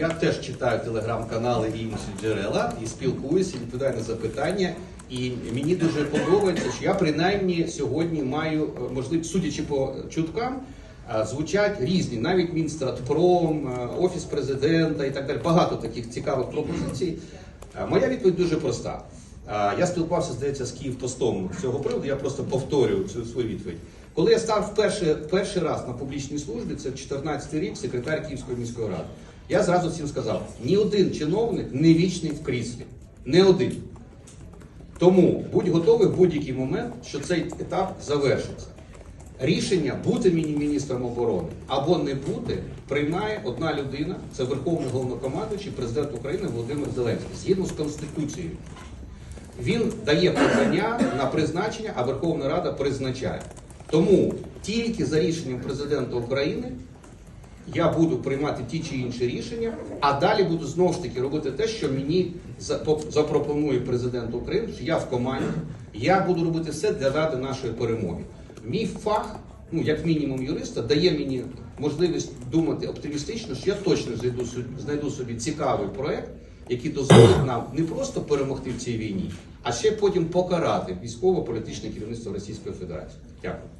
я теж читаю телеграм-канали і інші джерела і спілкуюся, відповідаю на запитання. І мені дуже подобається, що я принаймні сьогодні маю е, можливість, судячи по чуткам, е, звучать різні, навіть Мінстратпром, е, Офіс президента і так далі. Багато таких цікавих пропозицій. Моя відповідь дуже проста. Я спілкувався, здається, з Київпостом з цього приводу. Я просто повторюю цю свою відповідь. Коли я став вперше, перший раз на публічній службі, це 14-й рік, секретар Київської міської ради, я зразу всім сказав: ні один чиновник не вічний в кріслі. Не один. Тому будь готовий в будь-який момент, що цей етап завершиться. Рішення бути міністром оборони або не бути приймає одна людина, це Верховний головнокомандуючий президент України Володимир Зеленський, згідно з Конституцією. Він дає подання на призначення, а Верховна Рада призначає. Тому тільки за рішенням президента України я буду приймати ті чи інші рішення, а далі буду знову ж таки робити те, що мені запропонує президент України, що я в команді, я буду робити все для ради нашої перемоги. Мій фах, ну як мінімум юриста, дає мені можливість думати оптимістично, що я точно знайду, знайду собі цікавий проект, який дозволить нам не просто перемогти в цій війні, а ще потім покарати військово-політичне керівництво Російської Федерації. Дякую.